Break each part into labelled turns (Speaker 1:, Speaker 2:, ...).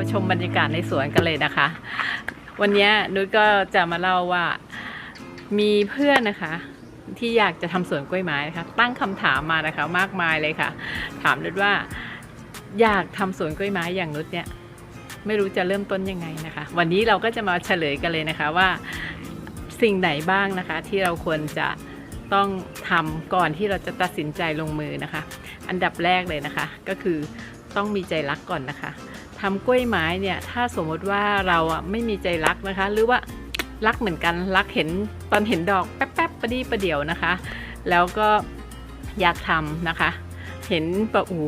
Speaker 1: มาชมบรรยากาศในสวนกันเลยนะคะ วันนี้นุชก็จะมาเล่าว่ามีเพื่อนนะคะ ที่อยากจะทำสวนกล้วยไม้นะคะ ตั้งคำถามมานะคะ มากมายเลยค่ะ ถามนุชว่าอยากทำสวนกล้วยไม้อย่างนุชเนี่ยไม่รู้จะเริ่มต้นยังไงนะคะ วันนี้เราก็จะมาเฉลยกันเลยนะคะว่าสิ่งไหนบ้างนะคะ ที่เราควรจะต้องทำก่อนที่เราจะตัดสินใจลงมือนะคะ อันดับแรกเลยนะคะ ก็คือต้องมีใจรักก่อนนะคะ ทำกล้วยไม้เนี่ยถ้าสมมติว่าเราอะไม่มีใจรักนะคะ หรือว่ารักเหมือนกันรักเห็นตอนเห็นดอกแป๊บๆประดีประเดียวนะคะ แล้วก็อยากทำนะคะ เห็นแบบโอ้โห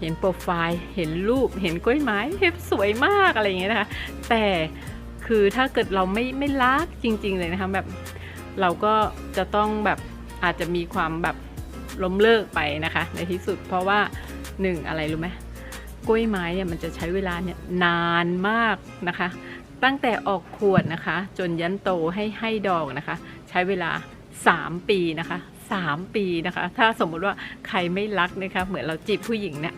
Speaker 1: เห็นโปรไฟล์เห็นรูปเห็นกล้วยไม้เฮ้ยสวยมากอะไรอย่างเงี้ยนะคะ แต่คือถ้าเกิดเราไม่ไม่รักจริง ๆ เลยนะคะแบบเราก็จะต้องแบบอาจจะมีความแบบล้มเลิกไปนะคะ ในที่สุดเพราะว่าหนึ่งอะไรรู้ไหม กล้วยไม้เนี่ยมันจะใช้เวลาเนี่ยนานมากนะคะ ตั้งแต่ออกขวดนะคะ จนยันโตให้ให้ดอกนะคะ ใช้เวลา 3 ปีนะคะ 3 ปีนะคะ ถ้าสมมุติว่าใครไม่รักนะคะเหมือนเราจีบผู้หญิงเนี่ย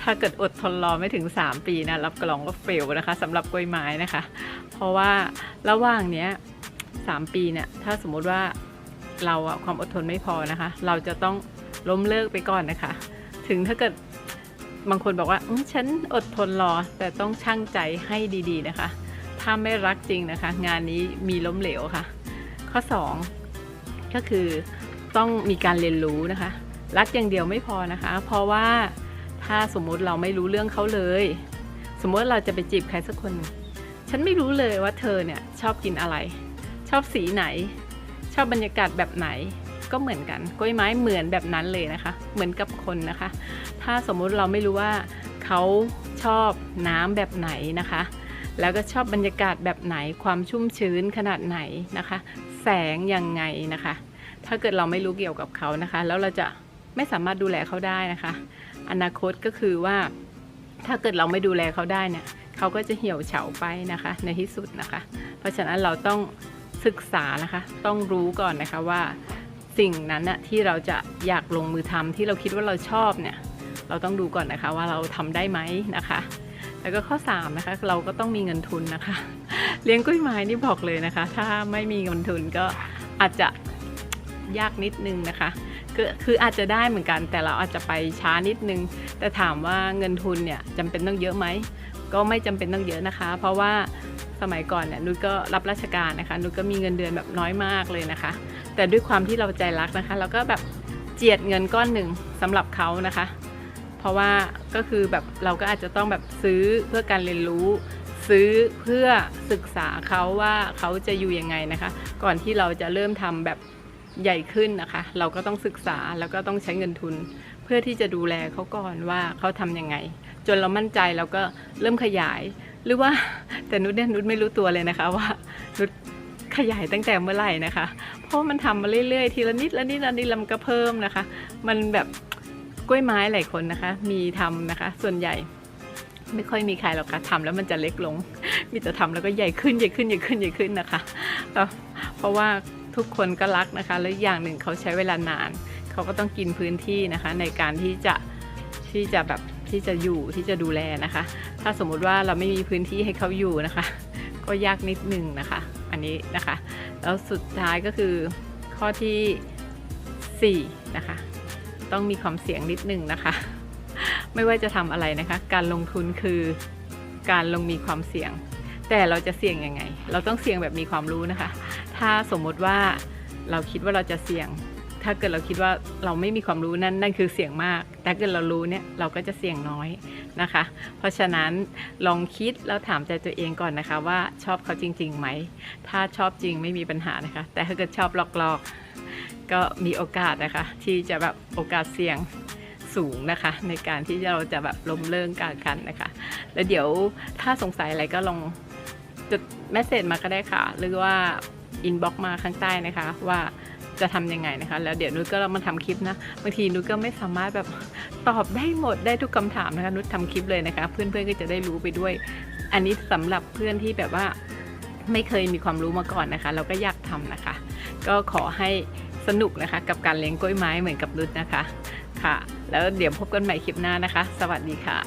Speaker 1: ถ้าเกิดอดทนรอไม่ถึง 3 ปีนะรับรองว่าเฟลนะคะสำหรับกล้วยไม้นะคะ เพราะว่าระหว่างเนี้ย3ปีเนี่ยถ้าสมมุติว่าเราอะความอดทนไม่พอนะคะ เราจะต้องล้มเลิกไปก่อนนะคะ ถึงถ้าเกิด บางคนบอกว่าฉันอดทนรอ แต่ต้องชั่งใจให้ดีๆนะคะ ถ้าไม่รักจริงนะคะ งานนี้มีล้มเหลวค่ะ ข้อ 2 ก็คือต้องมีการเรียนรู้นะคะ รักอย่างเดียวไม่พอนะคะ เพราะว่าถ้าสมมุติเราไม่รู้เรื่องเขาเลย สมมติเราจะไปจีบใครสักคน ฉันไม่รู้เลยว่าเธอเนี่ยชอบกินอะไร ชอบสีไหน ชอบบรรยากาศแบบไหน ก็เหมือนกันกล้วยไม้เหมือนแบบนั้นเลยนะคะ เหมือนกับคนนะคะ ถ้าสมมุติเราไม่รู้ว่าเขาชอบน้ำแบบไหนนะคะ แล้วก็ชอบบรรยากาศแบบไหนความชุ่มชื้นขนาดไหนนะคะ แสงยังไงนะคะ ถ้าเกิดเราไม่รู้เกี่ยวกับเขานะคะ แล้วเราจะไม่สามารถดูแลเขาได้นะคะ อนาคตก็คือว่าถ้าเกิดเราไม่ดูแลเขาได้เนี่ยเขาก็จะเหี่ยวเฉาไปนะคะ ในที่สุดนะคะ เพราะฉะนั้นเราต้องศึกษานะคะ ต้องรู้ก่อนนะคะว่า สิ่งนั้นน่ะที่เราจะอยากลงมือทำที่เราคิดว่าเราชอบเนี่ยเราต้องดูก่อนนะคะว่าเราทำได้ไหมนะคะ แล้วก็ข้อ3นะคะเราก็ต้องมีเงินทุนนะคะ เลี้ยงกล้วยไม้นี่บอกเลยนะคะ ถ้าไม่มีเงินทุนก็อาจจะยากนิดนึงนะคะก็คืออาจจะได้เหมือนกันแต่เราอาจจะไปช้านิดนึง แต่ถามว่าเงินทุนเนี่ยจำเป็นต้องเยอะไหมก็ไม่จำเป็นต้องเยอะนะคะ เพราะว่า สมัยก่อนเนี่ยนุชก็รับราชการนะคะนุชก็มีเงินเดือนแบบน้อยมากเลยนะคะ แต่ด้วยความที่เราใจรักนะคะ เราก็แบบเจียดเงินก้อนหนึ่งสำหรับเขานะคะ เพราะว่าก็คือแบบเราก็อาจจะต้องแบบซื้อเพื่อการเรียนรู้ ซื้อเพื่อศึกษาเขาว่าเขาจะอยู่ยังไงนะคะ ก่อนที่เราจะเริ่มทำแบบใหญ่ขึ้นนะคะ เราก็ต้องศึกษาแล้วก็ต้องใช้เงินทุน เพื่อที่จะดูแลเขาก่อนว่าเขาทำยังไง จนเรามั่นใจเราก็เริ่มขยาย หรือว่าแต่นุชเนี่ยนุชไม่รู้ตัวเลยนะคะว่านุชขยายตั้งแต่เมื่อไหร่นะคะ เพราะมันทำมาเรื่อยๆ ทีละนิดละนิดละนิดล้วมันก็เพิ่มนะคะ มันแบบกล้วยไม้หลายคนนะคะ มีทำนะคะ ส่วนใหญ่ไม่ค่อยมีใครหรอกค่ะทำแล้วมันจะเล็กลง มีแต่ทำแล้วก็ใหญ่ขึ้นใหญ่ขึ้นใหญ่ขึ้นใหญ่ขึ้นนะคะ เพราะว่าทุกคนก็รักนะคะ แล้วอย่างหนึ่งเขาใช้เวลานาน เขาก็ต้องกินพื้นที่นะคะ ในการที่จะที่จะแบบ ที่จะอยู่ที่จะดูแลนะคะ ถ้าสมมุติว่าเราไม่มีพื้นที่ให้เขาอยู่นะคะ ก็ยากนิดนึงนะคะ อันนี้นะคะ แล้วสุดท้ายก็คือข้อที่ 4 นะคะ ต้องมีความเสี่ยงนิดนึงนะคะ ไม่ว่าจะทำอะไรนะคะ การลงทุนคือการลงมีความเสี่ยง แต่เราจะเสี่ยงยังไง เราต้องเสี่ยงแบบมีความรู้นะคะ ถ้าสมมติว่าเราคิดว่าเราจะเสี่ยง ถ้าเกิดเราคิดว่าเราไม่มีความรู้นั่นนั่นคือเสี่ยงมาก แต่เกิดเรารู้เนี่ยเราก็จะเสี่ยงน้อยนะคะ เพราะฉะนั้นลองคิดแล้วถามใจตัวเองก่อนนะคะ ว่าชอบเขาจริงๆไหม ถ้าชอบจริงไม่มีปัญหานะคะ แต่ถ้าเกิดชอบหลอกๆ ก็มีโอกาสนะคะ ที่จะแบบโอกาสเสี่ยงสูงนะคะ ในการที่เราจะแบบล้มเลิกกันกันนะคะ แล้วเดี๋ยวถ้าสงสัยอะไรก็ลองจดเมสเซจมาก็ได้ค่ะ หรือว่าอินบ็อกมาข้างใต้นะคะว่า จะทำยังไงนะคะ แล้วเดี๋ยวนุชก็เรามาทำคลิปนะบางทีนุชก็ไม่สามารถแบบตอบได้หมดได้ทุกคำถามนะคะนุชทำคลิปเลยนะคะ เพื่อนๆก็จะได้รู้ไปด้วย อันนี้สำหรับเพื่อนที่แบบว่าไม่เคยมีความรู้มาก่อนนะคะ เราก็อยากทำนะคะ ก็ขอให้สนุกนะคะกับการเลี้ยงกล้วยไม้เหมือนกับนุชนะคะค่ะ แล้วเดี๋ยวพบกันใหม่คลิปหน้านะคะ สวัสดีค่ะ